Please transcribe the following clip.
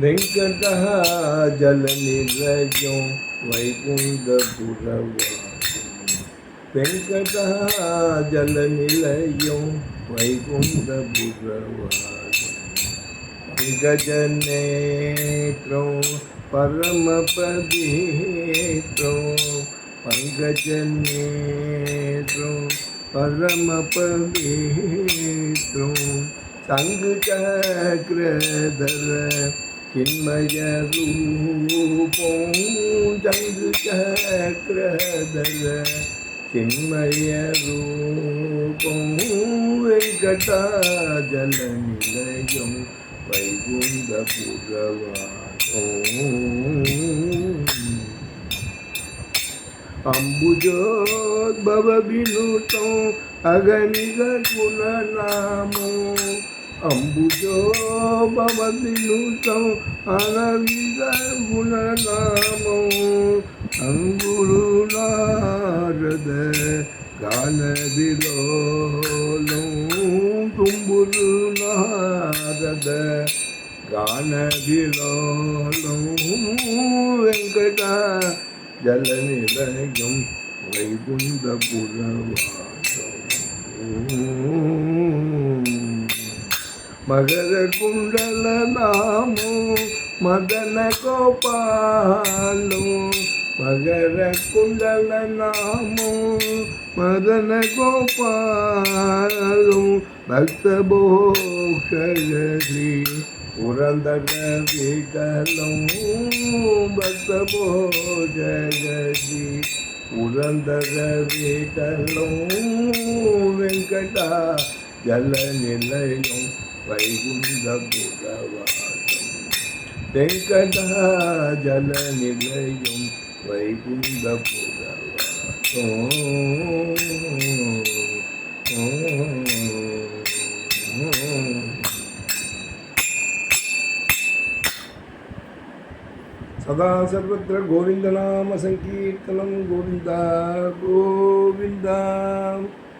வெங்கட ஜல நிலயம் வைகுந்தபுரவாசினி வெங்கட ஜல நிலயம் வைகுந்தபுரவாசினி பங்கஜநேற்றம் பரமபதேற்றம் பங்கஜநேற்றம் பரமபதேற்றம் சங்கு சக்கரதர ಚಿನ್ಮಯ ರೂಪಂ ಚಂದ್ರಚಕ್ರದಲ ಚಿನ್ಮಯ ರೂಪಂ ವೆಂಕಟಾಜಲ ನಿಲಯಂ ವೈಗುಂಧಪುರವಾಸೋ ಅಂಬುಜೋದ್ಭವ ವಿನುತಂ ಅಗನಿಗ ಗುಣನಾಮೋ அம்புஜோபவதிநூதம் அனவித குணநாமோ அங்குரு நாரத கானவிலோலம் தும்புரு நாரத கானவிலோலம் வெங்கட ஜலநிலையம் வைகுந்த மகர குண்டல நாமோ மதன கோபாலோ மகர குண்டல நாமோ மதன கோபாலோ பக்த போஷரி புரந்தர விகலம் பக்த போஜகதி புரந்தர விகலம் வெங்கடா ஜல நிலையம் வைகுந்த புரவாசம் வெங்கடா ஜல நிலையம் வைகுந்த புரவாசம் सदा सर्वत्र गोविन्दनाम सङ्कीर्तनं गोविन्द गोविन्द